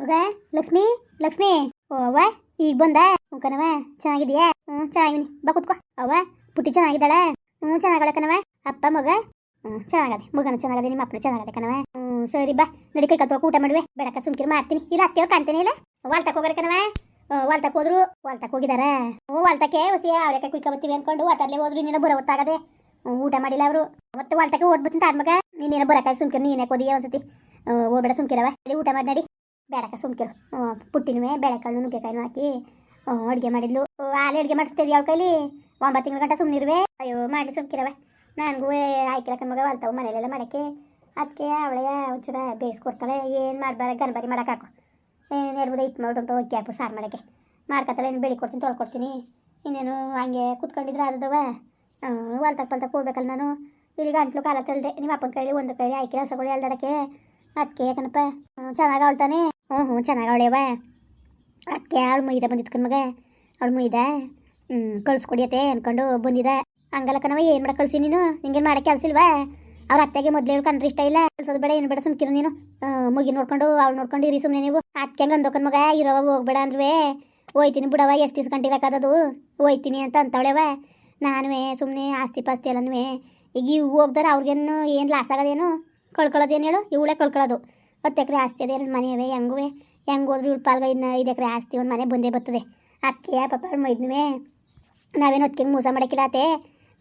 ಮಗ, ಲಕ್ಷ್ಮಿ ಲಕ್ಷ್ಮಿ. ಓ, ಅವ್ವ, ಈಗ ಬಂದ? ಕಣವ ಚೆನ್ನಾಗಿದೀಯಾ ಹ್ಞೂ ಚೆನ್ನಾಗಿನಿ ಬಾ ಕುತ್ಕೋ. ಅವ್ವ, ಪುಟ್ಟಿ ಚೆನ್ನಾಗಿದ್ದಾಳೆ? ಹ್ಞೂ ಚೆನ್ನಾಗಳೆ ಕಣವ ಅಪ್ಪ, ಮಗ? ಹ್ಞೂ ಚೆನ್ನಾಗದೆ. ಮಗನು ಚೆನ್ನಾಗದೆ, ನಿಮ್ಮ ಅಪ್ಪನು ಚೆನ್ನಾಗದೆ ಕಣವ ಹ್ಞೂ ಸರಿ, ಬಾ. ನಡಿ ಕೈ ಕತ್ತೊಳಗೆ ಊಟ ಮಾಡುವೆ. ಬೆಳಕ ಸುಮ್ಕಿರಿ, ಮಾಡ್ತೀನಿ. ಇಲ್ಲ, ಅತ್ತೆಯವ್ರು ಕಾಣ್ತೇನೆ, ಇಲ್ಲ? ವಾಲ್ತಕ್ಕೆ ಹೋಗ್ರೆ ಕಣವ ವಾಲ್ತಕ್ಕೆ ಹೋದ್ರು ವಾಲ್ತಕ್ಕೆ ಹೋಗಿದಾರ. ಹ್ಞೂ ವಾಲ್ತಕ್ಕೆ ಹೊಸಿ ಅವ್ರೆ ಕುಯ್ಕ ಬರ್ತೀವಿ ಅನ್ಕೊಂಡು, ವಾತರ್ಲೆ ಹೋದ್ರು, ಇನ್ನೇನೋ ಬರೋ ಹೊತ್ತಾಗದೆ. ಊಟ ಮಾಡಿಲ್ಲ ಅವರು. ಮತ್ತೆ ವಾಲ್ತಕ್ಕೆ ಓಡ್ಬಿಡ್ತೀನಿ ತಾಡ್ ಮಗ. ನೀನೇನೋ ಬರಕಾಯಿ ಸುಮ್ಕಿರು, ನೀನೇ ಕೋದಿಯ ಒಂದ್ಸತಿ. ಹೋಗ್ಬೇಡ ಸುಮ್ಕಿರವ ನಡಿ, ಊಟ ಮಾಡಿ, ನಡಿ. ಬೇಡಕ ಸುಮ್ಕಿರು. ಪುಟ್ಟಿನೂ ಬೇಳೆಕಾಳು ನುಗ್ಗೆಕಾಯಿನೂ ಹಾಕಿ ಅಡುಗೆ ಮಾಡಿದ್ಲು. ಆಲೆ ಅಡುಗೆ ಮಾಡಿಸ್ತಿದ್ವಿ ಅವಳ ಕೈಲಿ. ಒಂಬತ್ತು ತಿಂಗಳ ಗಂಟ ಸುಮ್ಮನಿರುವೆ ಅಯ್ಯೋ ಮಾಡಿ ಸುಮ್ಕಿರವ ನನಗೂ ಆಯ್ಕಿಲ್ಲ ಮಗ, ಹೊಲ್ತಾವು ಮನೇಲೆಲ್ಲ ಮಾಡೋಕ್ಕೆ. ಅದಕ್ಕೆ ಅವಳೆ ಒಂಚೂರ ಬೇಯಿಸ್ಕೊಡ್ತಾಳೆ ಏನು ಮಾಡಬಾರ ಗನ್ಬರಿ ಮಾಡೋಕ್ಕಾಕು ನೆಡ್ಬೋದು ಇಟ್ಟು ಮಾಡ್ಬಿಟ್ಟು ಅಕ್ಕಿ ಹಾಕ್ಬಿಟ್ಟು ಸಾರು ಮಾಡೋಕ್ಕೆ ಮಾಡ್ಕೊತಾಳೆ ಏನು ಬೆಳಿ ಕೊಡ್ತೀನಿ ತೊಳ್ಕೊಡ್ತೀನಿ ಇನ್ನೇನು ಹಂಗೆ ಕುತ್ಕೊಂಡಿದ್ರೆ ಅದವ ಹೊಲ್ತಕ್ಕೆ ಪಲ್ತಕ್ಕೆ ಹೋಗ್ಬೇಕಲ್ಲ ನಾನು. ಇಲ್ಲಿ ಗಂಟ್ಲು ಕಾಲ ತಳ್ದೆ ನಿಮ್ಮ ಅಪ್ಪನ ಕೈಲಿ, ಒಂದು ಕೈಲಿ ಆಯ್ಕೆ ಹಸಗಳು ಎಲ್ದಡಕ್ಕೆ. ಅದಕ್ಕೆ ಯಾಕನಪ್ಪ ಚೆನ್ನಾಗಿ ಅವಳ್ತಾನೆ ಹ್ಞೂ ಹ್ಞೂ, ಚೆನ್ನಾಗಿ ಅವಳೆವ ಅದಕ್ಕೆ ಅವಳು ಮುಯ್ದ ಬಂದಿತ್ತು ಮಗ. ಅವಳು ಮುಯ್ದ ಹ್ಞೂ ಕಳ್ಸ್ಕೊಡಿಯತ್ತೆ ಅನ್ಕೊಂಡು ಬಂದಿದೆ. ಹಂಗಲ್ಲ ಕಣವ ಏನು ಮಾಡ ಕಳ್ಸಿ ನೀನು? ಹಿಂಗೇನು ಮಾಡಕ್ಕೆ ಕೆಲಸ ಅವ್ರ ಅತ್ತೆಗೆ ಮೊದಲೇ ಕಂಡ್ರೆ ಇಷ್ಟ ಇಲ್ಲ. ಕಳ್ಸೋದು ಬೇಡ, ಏನು ಬೇಡ ಸುಮ್ಕಿರು ನೀನು. ಮುಗಿ ನೋಡ್ಕೊಂಡು ಅವ್ಳು ನೋಡ್ಕೊಂಡು ಇರಿ ಸುಮ್ಮನೆ ನೀವು. ಅದಕ್ಕೆ ಹಂಗೆ ಅಂದೋಕನ್ ಮಗ ಇರೋವ ಹೋಗ್ಬೇಡ ಅಂದ್ರೆ ಹೋಯ್ತೀನಿ ಬಿಡವ ಎಷ್ಟು ದಿವ್ಸ ಕಂಡಿರಕ್ಕದದು ಹೋಯ್ತೀನಿ ಅಂತ ಅಂತವಳೆವ. ನಾನುವೇ ಸುಮ್ಮನೆ ಆಸ್ತಿ ಪಾಸ್ತಿ ಎಲ್ಲನೂ ಈಗ ಇವು ಹೋಗ್ದಾರ, ಅವ್ರಿಗೇನು ಏನು ಲಾಸ್ ಆಗೋದೇನು? ಕಳ್ಕೊಳ್ಳೋದೇನು ಹೇಳು? ಇವಳೇ ಕಳ್ಕೊಳ್ಳೋದು ಹತ್ತು ಎಕರೆ ಆಸ್ತಿ ಅದೇ ಎರಡು ಮನೆ ಅವೆ ಹೆಂಗುವೆ ಹೆಂಗೆ ಹೋದ್ರು ಇವ್ರ ಪಾಲ್ಗ ಇನ್ನು ಐದು ಎಕರೆ ಆಸ್ತಿ ಒಂದು ಮನೆ ಬಂದೇ ಬರ್ತದೆ. ಅಕ್ಕಿಯ ಪಾಪ ಮೈದ್ನುವೆ ನಾವೇನು ಅದಕ್ಕೆ ಮೋಸ ಮಾಡೋಕ್ಕಿಲ್ಲ ಆತೆ.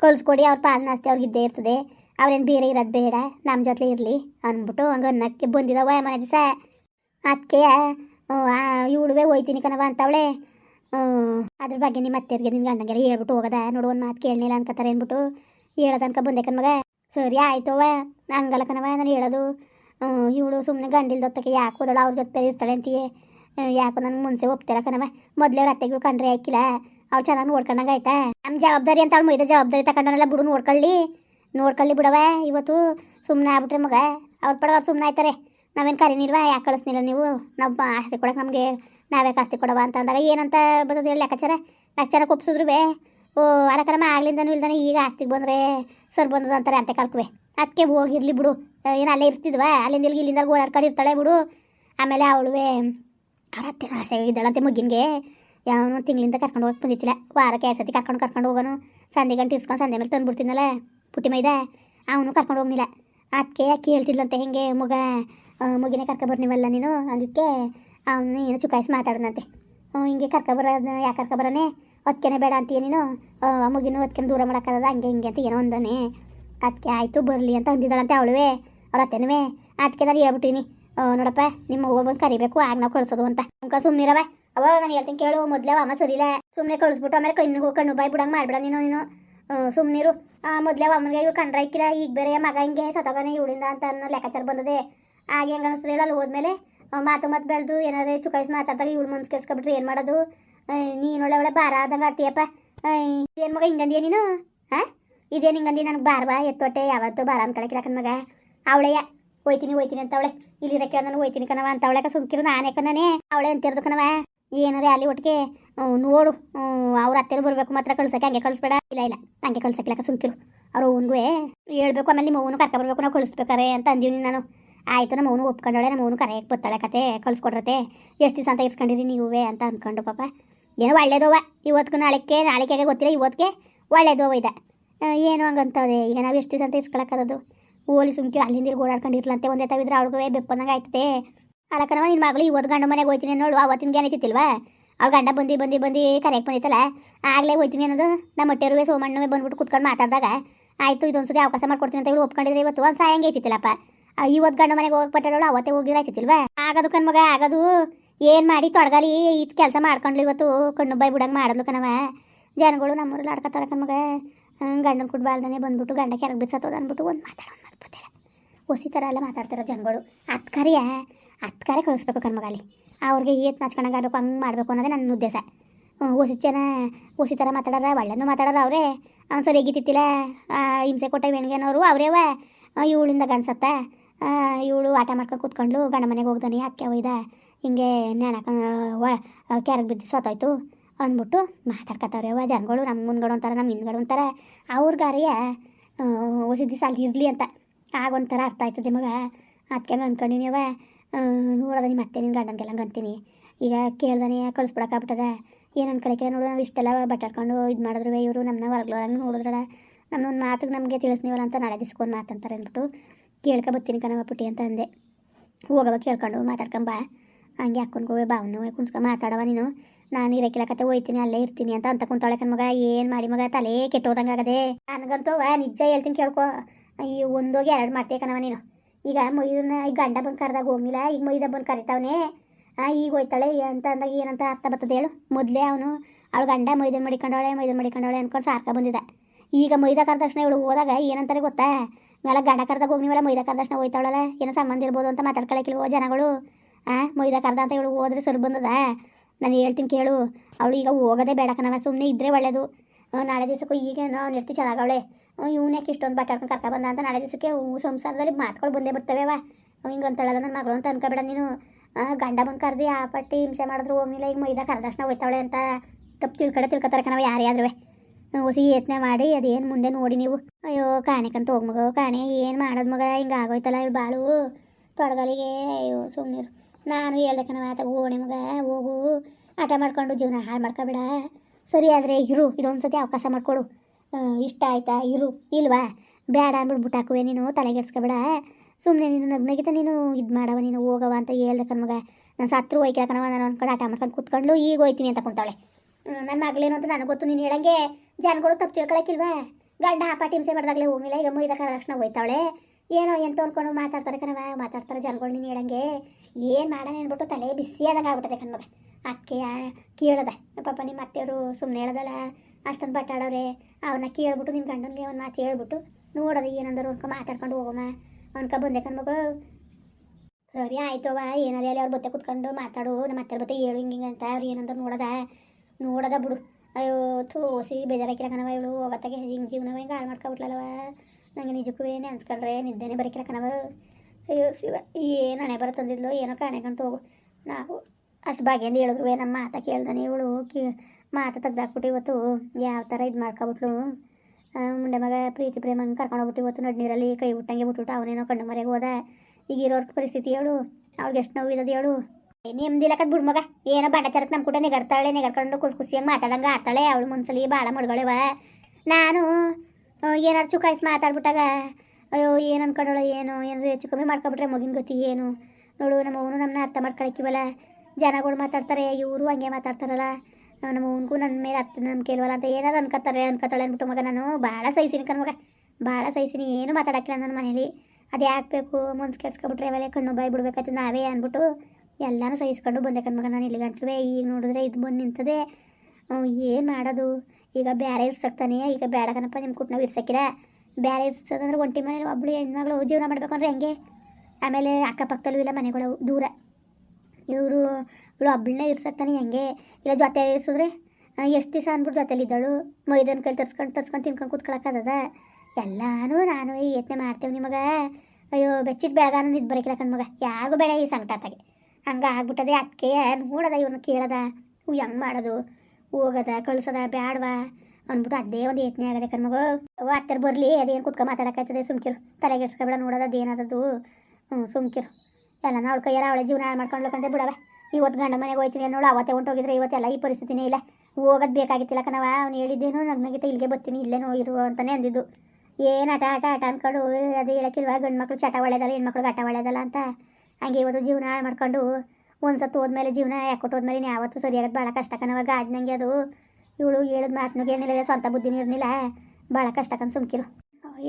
ಕಳ್ಸ್ಕೊಡಿ, ಅವ್ರ ಪಾಲನ ಆಸ್ತಿ ಅವ್ರಿಗೆ ಇದ್ದೇ ಇರ್ತದೆ. ಅವ್ರೇನು ಬೇರೆ ಇರೋದು ಬೇಡ ನಮ್ಮ ಜೊತೆ ಇರಲಿ ಅಂದ್ಬಿಟ್ಟು ಹಂಗೆ ಅನ್ನಕ್ಕೆ ಬಂದಿದ್ದಾವ ಮನೆ ದಿವಸ. ಅದಕ್ಕೆ ಇವಳುವೆ ಹೋಯ್ತೀನಿ ಕಣವ ಅಂತವಳೆ. ಅದ್ರ ಬಗ್ಗೆ ನಿಮ್ಮ ಅತ್ತೆಯರಿಗೆ ನಿನ್ನ ಗಂಡಂಗೆಲ್ಲ ಹೇಳ್ಬಿಟ್ಟು ಹೋಗದ. ನೋಡು ಒಂದು ಮಾತು ಕೇಳಲಿಲ್ಲ ಅನ್ಕೋತಾರೆ ಅಂದ್ಬಿಟ್ಟು ಹೇಳೋದನ್ಕ ಬಂದೆ ಕಣ್ಮಗ ಸರಿ ಆಯ್ತವ ಹಂಗಲ್ಲ ಕಣವ ನಾನು ಹೇಳೋದು. ಇವಳು ಸುಮ್ಮನೆ ಗಂಡಿಲ್ದೊತ್ತಕ್ಕೆ ಯಾಕೆ ಹೋದಳು, ಅವ್ರ ಜೊತೆ ಇರ್ತಾಳೆ ಅಂತೀಯೇ. ಯಾಕೋ ನನಗೆ ಮುಂಚೆ ಒಪ್ತಿಲ್ಲ ಕಣವ ಮೊದಲೇ ಅವ್ರ ಕಂಡ್ರೆ ಹಾಕಿಲ್ಲ. ಅವ್ಳು ಚೆನ್ನಾಗಿ ನೋಡ್ಕೊಂಡಂಗೆ ಆಯ್ತಾ? ನಮ್ಮ ಜವಾಬ್ದಾರಿ ಅಂತ ಅವ್ಳು ಮೈದ ಜವಾಬ್ದಾರಿ ತಗೊಂಡವನ್ನೆಲ್ಲ ಬಿಡು, ನೋಡ್ಕೊಳ್ಳಿ. ನೋಡ್ಕೊಳ್ಳಿ ಬಿಡವ ಇವತ್ತು ಸುಮ್ಮನೆ ಆಗ್ಬಿಟ್ರೆ ಮಗ. ಅವ್ರ ಪಡ ಅವ್ರು ಸುಮ್ಮನೆ ಆಯ್ತಾರೆ. ನಾವೇನು ಕರೀನಿಲ್ವಾ? ಯಾಕೆ ಕಳಿಸ್ನಿಲ್ಲ ನೀವು? ನಾವು ಆಸ್ತಿ ಕೊಡಕ್ಕೆ ನಮಗೆ ನಾವೇ ಆಸ್ತಿ ಕೊಡವ ಅಂತ ಅಂದಾಗ ಏನಂತ ಬರ್ತದೆ ಹೇಳಿ ಲೆಕ್ಕಾಚಾರ? ಲೆಕ್ಕಾಚಾರ ಕೊಪ್ಸಿದ್ರು ಓ ಅಡಕ್ರಮ ಆಗ್ಲಿಂದನೂ ಇಲ್ದಾನೆ ಈಗ ಆಸ್ತಿಗೆ ಬಂದರೆ ಸರ್ ಬಂದದಂತಾರೆ ಅಂತ ಕಲ್ಕುವೆ ಅದಕ್ಕೆ ಹೋಗಿರಲಿ ಬಿಡು. ಏನು ಅಲ್ಲೇ ಇರ್ತಿದ್ವಾ? ಅಲ್ಲಿಂದ ನಿಲ್ಗಿ ಇಲ್ಲಿಂದ ಓಡಾಡ್ಕೊಂಡು ಇರ್ತಾಳೆ ಬಿಡು. ಆಮೇಲೆ ಅವಳುವೆ, ಅವ್ರ ಆಸೆ ಇದ್ದಾಳಂತೆ ಮುಗಿನ್ಗೆ. ಯಾವನು ತಿಂಗಳಿಂದ ಕರ್ಕೊಂಡು ಹೋಗಕ್ಕೆ ಬಂದಿತ್ತಿಲ್ಲ ವಾರಕ್ಕೆ ಎರಡು ಸತಿ ಕರ್ಕೊಂಡು ಕರ್ಕೊಂಡು ಹೋಗೋನು. ಸಂಜೆ ಗಂಟೆ ಇಸ್ಕೊಂಡು ಸಂಧೆ ಮೇಲೆ ತಂದುಬಿಡ್ತೀನಲ್ಲ ಪುಟ್ಟಿ ಮೈದ, ಅವನು ಕರ್ಕೊಂಡು ಹೋಗ್ನಿಲ್ಲ. ಅದಕ್ಕೆ ಕೇಳ್ತಿದ್ಲಂತೆ ಹಿಂಗೆ ಮುಗ ಮಗಿನೇ ಕರ್ಕೊ ಬರ್ನಿವಲ್ಲ ನೀನು? ಅದಕ್ಕೆ ಅವನು ಏನು ಚುಕಾಯಿಸಿ ಮಾತಾಡೋದಂತೆ ಹಿಂಗೆ ಕರ್ಕೊ ಬರೋದು ಯಾಕೆ ಕರ್ಕೊ ಬರೋನೆ? ಅದಕ್ಕೇನೆ ಬೇಡ ಅಂತೀಯ ನೀನು? ಮಗಿನೂ ಒತ್ಕೊಂಡು ದೂರ ಮಾಡೋಕ್ಕಾಗದ ಹಂಗೆ ಹಿಂಗೆ ಅಂತ ಏನೋ ಅಂದಾನೆ. ಅದಕ್ಕೆ ಆಯಿತು ಬರಲಿ ಅಂತ ಅಂದಿದ್ದಾಳಂತೆ ಅವಳುವೆ. ಅವ್ರ ಅತ್ತೆನುವೆ ಅದಕ್ಕೆ ನಾನು ಹೇಳ್ಬಿಟ್ಟಿನಿ ನೋಡಪ್ಪ, ನಿಮ್ಮ ಅವ್ವ ಬಂದು ಕರಿಬೇಕು, ಆಗ ನಾವು ಕಳ್ಸೋದು ಅಂತ. ಅಂಕ ಸುಮ್ಮನಿರವ ಅವ ನಾನು ಹೇಳ್ತೀನಿ ಕೇಳು, ಮೊದಲೇ ಅಮ್ಮ ಸರಿಲ್ಲ ಸುಮ್ಮನೆ ಕಳಿಸ್ಬಿಟ್ಟು ಆಮೇಲೆ ಕಣ್ಣು ಕಣ್ಣು ಬಾಯಿ ಬಿಡಂಗೆ ಮಾಡ್ಬಿಡ ನೀನು ನೀನು. ಸುಮ್ಮನಿರು ಮೊದಲೇ ಅಮ್ಮನಿಗೆ ಇವ್ರು ಕಂಡ್ರೆ ಇಕ್ಕಿಲ್ಲ ಈಗ ಬೇರೆ ಮಗ ಹಿಂಗೆ ಸತಗನೆ ಇವಳಿಂದ ಅಂತ ಅನ್ನೋ ಲೆಕ್ಕಾಚಾರ ಬಂದದೆ. ಆಗ ಹೆಂಗೆ ಅನಿಸ್ತದೆ ಹೇಳಿ, ಅಲ್ಲಿ ಹೋದ್ಮೇಲೆ. ಮಾತು ಮಾತು ಬೆಳೆದು ಏನಾದ್ರೆ ಚುಕಾಯಿಸಿ ಮಾತಾಡ್ದಾಗ ಇವಳು ಮನ್ಸು ಕೆಡ್ಸ್ಕೊಬಿಟ್ರೆ ಏನು ಮಾಡೋದು? ನೀನು ಒಳ್ಳೆ ಒಳ್ಳೆ ಬಾರ ಆದಂಗೆ ಆಡ್ತೀಯಪ್ಪ. ಏನು ಮಗ ಹಿಂಗಂದಿಯ ನೀನು? ಹಾಂ ಇದೇನು ಹಿಂಗಂದಿ? ನನಗೆ ಬಾರ್ವಾ ಎತ್ತೊಟ್ಟೆ ಯಾವತ್ತೂ ಬಾರ ಅನ್ಕೊಳಕಿಲ್ಲ ಕಣ್ ಮಗ. ಅವಳೆಯ, ಹೋಯ್ತೀನಿ ಹೋಯ್ತೀನಿ ಅಂತ ಅವಳೆ ಇಲ್ಲಿ ಕೇಳ ನಾನು, ಹೋಯ್ತೀನಿ ಕಣವ ಅಂತ ಅವಳೆ ಸುಮ್ಕಿರು? ನಾನೇ ಕಣನೇ ಅವಳೆ ಅಂತಿರೋದು ಕಣವ ಏನಾರ ಅಲ್ಲಿ ಒಟ್ಟಿಗೆ ನೋಡು. ಅವ್ರ ಅತ್ತೆನೂ ಬರಬೇಕು ಮಾತ್ರ ಕಳ್ಸಕ್ಕೆ. ಹಂಗೆ ಕಳಿಸ್ಬೇಡ. ಇಲ್ಲ ಇಲ್ಲ. ಹಂಗೆ ಕಳ್ಸಕ್ಲಕ್ಕ ಸುಮ್ಕಿರು? ಅವ್ರು ಅವನಿಗೂ ಹೇಳ್ಬೇಕು. ಆಮೇಲೆ ನಿಮ್ಮ ಅವನು ಕರ್ಕೊ ಬರ್ಬೇಕು. ನಾವು ಕಳಿಸ್ಬೇಕಾರೆ ಅಂತ ಅಂದೀನಿ ನಾನು ಆಯ್ತು, ನಮ್ಮ ಅವನು ಒಪ್ಕೊಂಡಳೆ ನಮ್ಮ ಅವನು ಕರೆಯಕ್ಕೆ ಬತ್ತಾಳೆ ಕತೆ. ಕಳ್ಸ್ಕೊಡ್ರತೆ. ಎಷ್ಟು ದಿವಸ ಅಂತ ಇರ್ಸ್ಕೊಂಡಿರಿ ನೀವೇ ಅಂತ ಅಂದ್ಕೊಂಡು ಪಾಪ. ಏನೋ ಒಳ್ಳೇದವ ಇವತ್ತಿಗೆ ನಾಳೆಗೆ ನಾಳೆಗೆ ಗೊತ್ತಿಲ್ಲ ಇವತ್ತಿಗೆ ಒಳ್ಳೇದವ ಇದೆ. ಏನು ಹಂಗಂತವ್ರೆ. ಈಗ ನಾವು ಎಷ್ಟು ದಿವಸ ಅಂತ ಇಸ್ಕೊಳಕ್ಕದದು ಓಲಿ ಸುಮ್ಕಿ ಅಲ್ಲಿಂದ ಇಲ್ಲಿ ಓಡಾಡ್ಕೊಂಡಿರ್ಲಂತೆ ಒಂದೇ ತಾವಿದ್ರೆ ಅವಳಿಗೂ ಬೆಪ್ಪಂದಂಗೆ ಆಯ್ತದೆ. ಅಲಕನವ ನಿನ್ನ ಮಗಳು ಇವತ್ತು ಗಂಡ ಮನೆಗೆ ಹೋಯ್ತೀನಿ ನೋಡು. ಅವತ್ತಿನ ಐತಿತ್ತಿಲ್ವಾ ಅವ್ಳ ಗಂಡ ಬಂದು ಬಂದು ಬಂದು ಕರೆಕ್ಟ್ ಬಂದಿತ್ತಲ್ಲ. ಆಗಲೇ ಹೋಯ್ತೀನಿ ಅನ್ನೋದು ನಮ್ಮ ಹೊಟ್ಟೆರುವೆ ಸೋಮಣ್ಣವೇ ಬಂದ್ಬಿಟ್ಟು ಕುತ್ಕೊಂಡು ಮಾತಾಡಿದಾಗ. ಆಯಿತು, ಇದೊಂದ್ಸತಿ ಅವಕಾಶ ಮಾಡ್ಕೊಡ್ತೀನಿ ಅಂತ ಹೇಳಿ ಒಪ್ಕೊಂಡಿದ್ರೆ ಇವತ್ತು. ಒಂದು ಸಾಯಂಗೆ ಐತಿತ್ತಲ್ಲಪ್ಪ. ಇವತ್ತು ಗಂಡ ಮನೆಗೆ ಹೋಗಿ ಪಟ್ಟಳು ಅವತ್ತೇ ಹೋಗಿರ ಆಗದು ಆಗೋದು ಕಣ್ಮಗ, ಆಗೋದು. ಏನು ಮಾಡಿ ತೊಡಗಲಿ? ಇದು ಕೆಲಸ ಮಾಡ್ಕೊಂಡ್ಲು ಇವತ್ತು. ಕಣ್ಣು ಬೈ ಬಿಡಂಗೆ ಮಾಡಿದ್ಲು ಕಣವ ಜನಗಳು ನಮ್ಮೂರಲ್ಲಿ ಆಡ್ಕೊತಾರೆ ಕಣ್ಮಗ. ಗಂಡನ ಕುಡ್ಬಾರ್ದನೆ ಬಂದ್ಬಿಟ್ಟು ಗಂಡ ಕೆಳಗೆ ಬಿಡ್ಸತ್ತೋದು ಅಂದ್ಬಿಟ್ಟು ಒಂದು ಮಾತಾಡೋದು ಮಾತಾಡ್ತಾರೆ ಹೊಸಿ ಥರ ಎಲ್ಲ ಮಾತಾಡ್ತಾರೋ ಜನಗಳು. ಅತ್ಕಾರಿಯ, ಅತ್ಕರೆ ಕಳಿಸ್ಬೇಕು ಕಣ್ಮಗಾಲಿ ಅವ್ರಿಗೆ ಏತ್ ನಾಚ್ಕೊಂಡಂಗೆ ಹಂಗೆ ಮಾಡಬೇಕು ಅನ್ನೋದೇ ನನ್ನ ಉದ್ದೇಶ. ಹೊಸಿ ಜನ ಹೊಸಿ ಥರ ಮಾತಾಡಾರ ಒಳ್ಳೆನೂ ಮಾತಾಡಾರ ಅವರೇ. ಅವ್ನು ಸರಿ ಎಗಿತಿತ್ತಿಲ್ಲ ಹಿಂಸೆ ಕೊಟ್ಟ ವೆಣ್ಗೆನವರು ಅವರೇವ ಇವಳಿಂದ ಗಂಡ್ಸತ್ತ ಇವಳು ಆಟ ಮಾಡ್ಕೊಂಡು ಕೂತ್ಕೊಂಡ್ಲು, ಗಂಡ ಮನೆಗೆ ಹೋಗ್ದಾನೆ, ಅಕ್ಕೆ ಒಯ್ದ. ಹಿಂಗೆ ನೆಣಕ ಕ್ಯಾರಗೆ ಬಿದ್ದು ಸತ್ತೋಯ್ತು. ಅಂದ್ಬಿಟ್ಟು ಮಾತಾಡ್ಕೊತಾವ್ರೆ ಅವ ಜನಗಳು ನಮ್ಮ ಮುಂದ್ಗಡೆ ಒಂಥರ, ನಮ್ಮ ಹಿಂದ್ಗಡೆ ಒಂಥರ. ಅವ್ರಿಗಾರಿಯ ಹೊಸ ದಿವಸ ಅಲ್ಲಿ ಇರಲಿ ಅಂತ. ಆಗ ಒಂಥರ ಅರ್ಥ ಆಯ್ತದೆ ಮಗ. ಅದಕ್ಕೆ ನೋಡೋದ ನಿಮ್ಮ ಮತ್ತೆ ನಿನ್ನ ಗಂಡನಿಗೆಲ್ಲ ಅಂತೀನಿ ಈಗ ಕೇಳ್ದಾನೆ ಕಳಿಸ್ಬಿಡಕ್ಕಾಗ್ಬಿಟ್ಟದ. ಏನು ಅನ್ಕೊಳಕ್ಕೆ? ನೋಡು, ನಾವು ಇಷ್ಟೆಲ್ಲ ಬಟ್ಟಾಡ್ಕೊಂಡು ಇದು ಮಾಡಿದ್ರು ಇವರು ನಮ್ಮನ್ನ ಹೊರಗ್ಲೋದಂಗೆ ನಮ್ಮ ಒಂದು ಮಾತಿಗೆ ನಮಗೆ ತಿಳಿಸ್ನೀವಲ್ಲ ಅಂತ ನಾಳೆ ದಿಸ್ಕೊಂಡು ಮಾತಂತಾರೆ ಅಂದ್ಬಿಟ್ಟು ಕೇಳ್ಕೊ ಬರ್ತೀನಿ ಕಣವ ಪುಟ್ಟಿ ಅಂತ ಅಂದೆ. ಹೋಗವ ಕೇಳ್ಕೊಂಡು ಮಾತಾಡ್ಕೊಂಬ ಹಂಗೆ ಹಾಕ್ಕೊಂಡು ಹೋಗಿ ಬಾವನು ಕುಣ್ಸ್ಕೊಂಡು ಮಾತಾಡವ ನೀನು. ನಾನು ಇರಕ್ಕಿಲ್ಲ ಕತೆ ಹೋಯ್ತೀನಿ ಅಲ್ಲೇ ಇರ್ತೀನಿ ಅಂತ ಅಂತ ಕುಂತಾಳೆ ಮಗ. ಏನು ಮಾಡಿ ಮಗ? ತಲೆ ಕೆಟ್ಟೋದಂಗೆ ಆಗದೆ. ನನಗಂತೂ ನಿಜ ಹೇಳ್ತೀನಿ ಕೇಳ್ಕೊ. ಈ ಒಂದೋಗಿ ಎರಡು ಮಾಡ್ತೀಯ ಕಣವ ನೀನು. ಈಗ ಮೊಯ್ದನ್ನ ಈಗ ಗಂಡ ಬಂದು ಕರೆದಾಗ ಹೋಗಿಲ್ಲ ಈಗ ಮೊಯ್ದ ಬಂದು ಕರಿತಾವನೆ. ಈಗ ಹೋಯ್ತಾಳೆ ಅಂತ ಅಂದಾಗ ಏನಂತ ಅರ್ಥ ಬರ್ತದೆ ಹೇಳು. ಮೊದಲೇ ಅವನು, ಅವಳು ಗಂಡ ಮೊಯ್ದನ್ ಮಡಿಕೊಂಡವಳೆ ಮೊಯ್ದನ್ ಮಡಿಕೊಂಡವಳೆ ಅನ್ಕೊಂಡು ಸಾರ್ಕ ಬಂದಿದ್ದ. ಈಗ ಮೊಯ್ದ ಕರೆದ ತಕ್ಷಣ ಇವಳು ಹೋದಾಗ ಏನಂತಾರೆ ಗೊತ್ತಾ? ನಾಳೆ ಗಂಡ ಕರೆದಾಗ ಹೋಗಿ ನೀವೆಲ್ಲ ಮೊಯ್ದ ಕರೆದ ತಕ್ಷಣ ಹೋಯ್ತಾವಳಲ್ಲ ಏನೋ ಸಂಬಂಧ ಇರ್ಬೋದು ಅಂತ ಮಾತಾಡ್ಕೊಳಕಿಲ್ವೋ ಜನಗಳು? ಆ, ಮೊಯ್ದ ಕರೆದ ಅಂತ ಇವಳು ಹೋದ್ರೆ ಸರ್ ಬಂದದ? ನಾನು ಹೇಳ್ತೀನಿ ಕೇಳು. ಅವಳು ಈಗ ಹೋಗೋದೇ ಬೇಡ ಕಣವ ಸುಮ್ಮನೆ ಇದ್ದರೆ ಒಳ್ಳೇದು. ನಾಳೆ ದಿವಸಕ್ಕೂ ಈಗ ಅವ್ನು ಇರ್ತಿ ಚೆನ್ನಾಗವಳೆ. ಇವನ್ಯಾಕೆ ಇಷ್ಟೊಂದು ಬಟ್ಟಾಡ್ಕೊಂಡು ಕರ್ಕ ಬಂದ ಅಂತ ನಾಳೆ ದಿವಸಕ್ಕೆ ಸಂಸಾರದಲ್ಲಿ ಮಾತುಗಳು ಬಂದೇ ಬರ್ತವೆ ವಾ ಹಿಂಗೆ ಅಂತಳಲ್ಲ ನನ್ನ ಮಗಳು ಅಂತ ಅನ್ಕೋಬೇಡ ನೀನು. ಗಂಡ ಬಂದು ಕರ್ದು ಆ ಪಟ್ಟಿ ಹಿಂಸೆ ಮಾಡಿದ್ರು ಹೋಗ್ಲಿಲ್ಲ ಈಗ ಮೈದಾ ಕರೆದಕ್ಷಣ ಹೋಯ್ತಾವಳೆ ಅಂತ ತಪ್ಪು ತಿಳ್ಕಡೆ ತಿಳ್ಕೊತಾರೆ ಕಣವ ಯಾರ್ಯಾದ್ರೂ ಹೊಸಿ ಯತ್ನೆ ಮಾಡಿ ಅದೇನು ಮುಂದೆ ನೋಡಿ ನೀವು. ಅಯ್ಯೋ ಕಾಣಿಕಂತ ಹೋಗ್ ಮಗ, ಕಾಣೆ. ಏನು ಮಾಡೋದು ಮಗ? ಹಿಂಗೆ ಆಗೋಯ್ತಲ್ಲ ಇವಳು ಬಾಳು. ತೊಡಗಲಿಗೆ, ಅಯ್ಯೋ ಸುಮ್ಮನಿರು ನಾನು ಹೇಳ್ದೆ ಕಣವ ಆತ ನಿಮಗೆ ಮಗ ಹೋಗು ಆಟ ಮಾಡ್ಕೊಂಡು ಜೀವನ ಹಾಳು ಮಾಡ್ಕೊಬೇಡ. ಸರಿ ಆದರೆ ಇರು ಇದೊಂದು ಸತಿ ಅವಕಾಶ ಮಾಡಿಕೊಡು. ಇಷ್ಟ ಆಯ್ತಾ? ಇರು. ಇಲ್ವಾ? ಬೇಡ ಅಂದ್ಬಿಟ್ಟು ಬಿಟ್ಟು ಹಾಕುವೆ ನೀನು ತಲೆಗೆಡ್ಸ್ಕೊಬೇಡ ಸುಮ್ಮನೆ ನೀನು ನಗ್ನಗಿತ ನೀನು ಇದು ಮಾಡವ, ನೀನು ಹೋಗವ ಅಂತ ಹೇಳ್ದೆ ಕಣ್ಮಗ. ನಾನು ಸತ್ರು ಹೋಯ್ಕೆ ಕಣವ ನಾನು ಅನ್ಕೊಂಡು ಆಟ ಮಾಡ್ಕೊಂಡು ಕೂತ್ಕೊಂಡು ಈಗ ಹೋಯ್ತೀನಿ ಅಂತ ಕುಂತಾಳೆ. ನನ್ನ ಮಗಳೇನು ಅಂತ ನನಗೆ ಗೊತ್ತು, ನೀನು ಹೇಳಂಗೆ ಜನಗಳು ತಪ್ಪು ತಿಳ್ಕೊಳಕ್ಕಿಲ್ವಾ ಗಂಡ ಹಾಪಾಟಿ ಹಿಂಸೆ ಮಾಡಿದಾಗಲೇ ಹೋಗಿಲ್ಲ ಈಗ ಮೈದಕ್ಕೆ ರಕ್ಷಣ ಹೋಯ್ತಾವಳೆ ಏನೋ ಎಂತ ಅನ್ಕೊಂಡು ಮಾತಾಡ್ತಾರೆ ಕಣವ ಮಾತಾಡ್ತಾರೆ ಜನಗಳು ನೀನು ಹೇಳಂಗೆ. ಏನು ಮಾಡೋಣ ಅಂದ್ಬಿಟ್ಟು ತಲೆ ಬಿಸಿ ಆದಂಗೆ ಆಗ್ಬಿಟ್ಟದೆ ಕಣ್ಮಗ. ಅಕ್ಕಿಯ ಕೇಳದ, ಪಾಪ ನಿಮ್ಮ ಅತ್ತೆಯವರು ಸುಮ್ಮನೆ ಹೇಳ್ದಲ್ಲ, ಅಷ್ಟೊಂದು ಬಟ್ಟಾಡೋರೆ ಅವನ್ನ ಕೇಳ್ಬಿಟ್ಟು ನಿಮ್ಮ ಗಂಡನಿಗೆ ಒಂದು ಮಾತು ಹೇಳ್ಬಿಟ್ಟು ನೋಡೋದು ಏನಂದ್ರು ಅನ್ಕೊ ಮಾತಾಡ್ಕೊಂಡು ಹೋಗೋಮ ಅನ್ಕೊ ಬಂದೆ ಕಣ್ಮಗ. ಸರಿ ಆಯ್ತವ ಏನಾರ ಅಲ್ಲಿ ಅವ್ರ ಬತ್ತೆ ಕುತ್ಕೊಂಡು ಮಾತಾಡು ನಮ್ಮ ಅತ್ತೆ ಬತ್ತೆ ಹೇಳು ಹಿಂಗೆ ಅಂತ ಅವ್ರು ಏನಂದ್ರೆ ನೋಡದ. ನೋಡದ ಬಿಡು. ಅಯ್ಯೋ ಥೂ ಓಸಿ ಕಣವ ಇವಳು, ಹೋಗತ್ತಾಗೆ ಹಿಂಗೆ ಜೀವನವ ಹಿಂಗೆ ಹಾಳು ಮಾಡ್ಕೊಬಿಟ್ಲವ ನನಗೆ ನಿಜಕ್ಕೂ ಏನೇ ಅನ್ಸ್ಕೊಂಡ್ರೆ ನಿದ್ದೆನೇ ಬರಕಿಲ್ಲ ಕಣವ ಅಯ್ಯೋ, ಶಿವ ಏನು ಹಣೆ ಬರ ತಂದಿದ್ಲು, ಏನೋ ಕಾಣೆಗಂತ ಹೋಗು. ನಾವು ಅಷ್ಟು ಭಾಗ್ಯಂದು ಹೇಳಿದ್ರು ನಮ್ಮ ಮಾತ ಕೇಳ್ದಾನೆ ಇವಳು, ಕಿ, ಮಾತು ತೆಗ್ದಾಕ್ಬಿಟ್ಟು ಇವತ್ತು ಯಾವ ಥರ ಇದು ಮಾಡ್ಕೊಬಿಟ್ಲು. ಮುಂಡೆ ಮಗ ಪ್ರೀತಿ ಪ್ರೇಮಂಗೆ ಕರ್ಕೊಂಡೋಗ್ಬಿಟ್ಟು ಇವತ್ತು ನಡ್ ನೀರಲ್ಲಿ ಕೈ ಬಿಟ್ಟಂಗೆ ಬಿಟ್ಬಿಟ್ಟು ಅವನೇನೋ ಕಣ್ಣು ಮರೆಗೆ ಹೋದ. ಈಗ ಪರಿಸ್ಥಿತಿ ಹೇಳು, ಅವ್ಳಿಗೆ ಎಷ್ಟು ನೋವು ಇರೋದು ಹೇಳು. ನೆಮ್ಮದಿಲಕ್ಕದ್ ಬಿಡು ಮಗ. ಏನೋ ಬಾಂಡಚಾರಕ್ಕೆ ನಮ್ಮ ಕೂಡ ನೆಗಡ್ತಾಳೆ, ನೆಗಡ್ಕೊಂಡು ಖುಷಿ ಖುಷಿಯಾಗಿ ಮಾತಾಡಂಗೆ ಆಡ್ತಾಳೆ, ಅವಳು ಮುನ್ಸಲಿ ಭಾಳ ಮುಡ್ಗಳಿವ ನಾನು ಏನಾರು ಚುಕಾಯಿಸಿ ಮಾತಾಡ್ಬಿಟ್ಟಾಗ, ಅಯ್ಯೋ, ಏನು ಅನ್ಕೊಂಡಳು ಏನು ಏನಾರು ಹೆಚ್ಚು ಕಮ್ಮಿ ಮಾಡ್ಕೊಬಿಟ್ರೆ ಮಗಿನ ಗತಿ ಏನು? ನೋಡು, ನಮ್ಮ ಅವನು ನಮ್ಮನ್ನ ಅರ್ಥ ಮಾಡ್ಕೊಳಕ್ಕಿವಲ್ಲ. ಜನಗಳು ಮಾತಾಡ್ತಾರೆ, ಇವರು ಹಂಗೆ ಮಾತಾಡ್ತಾರಲ್ಲ. ನಮ್ಮ ಅವನಿಗೂ ನನ್ನ ಮೇಲೆ ಅರ್ಥ ನಮ್ಮ ಕೇಳುವಲ್ಲ ಅಂತ ಏನಾರು ಅನ್ಕೋತಾರೆ, ಅನ್ಕೋತಾಳೆ ಅಂದ್ಬಿಟ್ಟು ಮಗ ನಾನು. ಭಾಳ ಸಹಿಸಿನಿ ಕಣ್ ಮಗ. ಭಾಳ ಸಹಿಸಿನಿ ಏನು ಮಾತಾಡಕ್ಕಿಲ್ಲ ನನ್ನ ಮನೇಲಿ. ಅದು ಯಾಕೆ ಬೇಕು? ಮುನ್ಸ್ ಕೆಡ್ಸ್ಕೊಬಿಟ್ರೆ ಅವೆಲ್ಲ ಕಣ್ಣು ಬಾಯಿ ಬಿಡ್ಬೇಕಾಯ್ತು ನಾವೇ ಅಂದ್ಬಿಟ್ಟು ಎಲ್ಲನೂ ಸಹಿಸ್ಕೊಂಡು ಬಂದೆ ಕಣ್ಮಗ ನಾನು ಇಲ್ಲಿ ಗಂಟ್ಲುವೆ ಈಗ ನೋಡಿದ್ರೆ ಇದು ಬಂದು ನಿಂತದೆ. ಏನು ಮಾಡೋದು? ಈಗ ಬೇರೆ ಇರ್ಸಕ್ತಾನೆ, ಈಗ ಬೇಡ ಕಣಪ್ಪ ನಿಮ್ಮ ಕುಟ್ನಾಗ ಇರ್ಸಕ್ಕಿಲ್ಲ ಬೇರೆ ಇರ್ಸೋದಂದ್ರೆ ಒಂಟಿ ಮನೇಲಿ ಒಬ್ಳು ಹೆಣ್ಮಗಳು ಜೀವನ ಮಾಡ್ಬೇಕಂದ್ರೆ ಹೆಂಗೆ? ಆಮೇಲೆ ಅಕ್ಕಪಕ್ಕದಲ್ಲೂ ಇಲ್ಲ ಮನೆಗಳು ದೂರ. ಇವರು, ಇವಳು ಒಬ್ಬಳನ್ನೇ ಇರ್ಸಕ್ತಾನೆ ಹೆಂಗೆ? ಇಲ್ಲ ಜೊತೆ ಇರ್ಸಿದ್ರೆ ಎಷ್ಟು ದಿವಸ ಅಂದ್ಬಿಟ್ಟು ಜೊತೆಲಿದ್ದಳು? ಮೈದಾನ ಕೈಲಿ ತರ್ಸ್ಕೊಂಡು ತರ್ಸ್ಕೊಂಡು ತಿನ್ಕೊಂಡು ಕೂತ್ಕೊಳಕ್ಕದ ಎಲ್ಲಾನು ನಾನು ಯತ್ನೆ ಮಾಡ್ತೇವೆ ನಿಮಗೆ. ಅಯ್ಯೋ ಬೆಚ್ಚಿಟ್ಟು ಬೆಳಗಾನು ಇದು ಬರಕಿಲ್ಲ ಕಣ್ಮಗ. ಯಾರಿಗೂ ಬೇಡ ಈ ಸಂಕಟ ಹಂಗೆ ಆಗ್ಬಿಟ್ಟದೆ ಅದಕ್ಕೆ ನೋಡದ ಇವ್ರನ್ನ ಕೇಳದ. ಹೂ ಹೆಂಗೆ ಮಾಡೋದು? ಹೋಗದ, ಕಳ್ಸದ, ಬ್ಯಾಡ್ವಾ ಅಂದ್ಬಿಟ್ಟು ಅದೇ ಒಂದು ಯತ್ನೆ ಆಗದೆ ಕರ್ಮಗೋ ಹತ್ತಿರ ಬರಲಿ, ಅದೇನು ಕುತ್ಕೊ ಮಾತಾಡೋಕ್ಕಾಯ್ತದೆ ಸುಮ್ಕಿರು. ತಲೆಗೆಡ್ಸ್ಕೊಬೇಡ ನೋಡೋದು ಅದೇನದದು ಹ್ಞೂ ಸುಮ್ಕಿರು. ಎಲ್ಲ ನಾವು ಕೈಯಾರ ಅವಳೆ ಜೀವನ ಮಾಡ್ಕೊಂಡ್ಲಕ್ಕಂತೆ ಬಿಡವ ಇವತ್ತು ಗಂಡ ಮನೆಗೆ ಹೋಯ್ತೀನಿ ನೋಡು ಅವತ್ತೆ ಹೊಂಟೋಗಿದ್ರೆ ಇವತ್ತೆಲ್ಲ ಈ ಪರಿಸ್ಥಿತಿನೇ ಇಲ್ಲ. ಹೋಗೋದು ಬೇಕಾಗಿತ್ತಿಲ್ಲ ಕಣವ ಅವ್ನು ಹೇಳಿದ್ದೇನು ನಗ್ನಗಿತ ಇಲ್ಲಿಗೆ ಬರ್ತೀನಿ, ಇಲ್ಲೇ ಇರು ಅಂತಲೇ ಅಂದಿದ್ದು. ಏನು ಆಟ ಆಟ ಆಟ ಅಂದ್ಕೊಂಡು ಅದು ಹೇಳಕ್ಕಿಲ್ವ ಗಂಡು ಮಕ್ಕಳು ಚಟ ಒಳ್ಳೇದಲ್ಲ, ಹೆಣ್ಮಕ್ಳಿಗೆ ಆಟ ಒಳ್ಳೇದಲ್ಲ ಅಂತ. ಹಂಗೆ ಇವತ್ತು ಜೀವನ ಮಾಡ್ಕೊಂಡು ಒಂದು ಸತ್ತು ಹೋದ್ಮೇಲೆ ಜೀವನ ಯಾಕೊಟ್ಟು ಹೋದ್ಮೇಲೆ ಇನ್ನು ಯಾವತ್ತೂ ಸರಿಯಾದ ಭಾಳ ಕಷ್ಟ ಕಣವ ಗಾಜ್ನಂಗೆ ಅದು. ಇವಳು ಹೇಳಿದ ಮಾತನ್ನು ಏನಿಲ್ಲ ಸ್ವಂತ ಬುದ್ಧಿನೂ ಇರಲಿಲ್ಲ ಭಾಳ ಕಷ್ಟ ಸುಮ್ಕಿರು.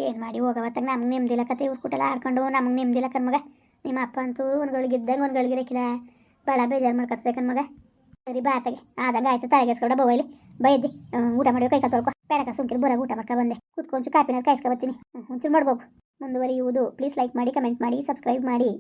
ಏನು ಮಾಡಿ ಹೋಗವತ್ತಾಗ ನಮ್ಗೆ ನೆಮ್ಮದಿಲ್ಲ ಕತೆ ಇವ್ರು ಕೂಟೆಲ್ಲ ಆಡ್ಕೊಂಡು, ನಮಗೆ ನೆಮ್ಮದಿಲ್ಲ ಕಣ್ಮಗ ನಿಮ್ಮ ಅಪ್ಪ ಅಂತೂ ಒಂದು ಗಳಿಗಿದ್ದಂಗೆ ಒಂದು ಗಳಿಗಿರಕ್ಕಿಲ್ಲ ಭಾಳ ಬೇಜಾರು ಮಾಡ್ಕೊತದೆ ಕಣ್ಮಗ ಸರಿ ಬಾತಗೆ ಆದಾಗ ಆಯ್ತು ತಲೆಗೆಸ್ಕೊಡ ಬೈಲಿ ಬೈದಿ ಊಟ ಮಾಡಿ ಕೈ ತೊಳ್ಕೊ. ಬೇಡಕ ಸುಮ್ಕಿರು ಬರೋ ಊಟ ಮಾಡ್ಕೊ ಬಂದೆ. ಕುತ್ಕೊಂಚು ಕಾಪಿನ ಕಾಯಿಸ್ಕೊ ಬರ್ತೀನಿ. ಒಂಚೂರು ಮಾಡ್ಬೇಕು ಮುಂದುವರಿಯುವುದು. ಪ್ಲೀಸ್ ಲೈಕ್ ಮಾಡಿ ಕಮೆಂಟ್ ಮಾಡಿ ಸಬ್ಸ್ಕ್ರೈಬ್ ಮಾಡಿ.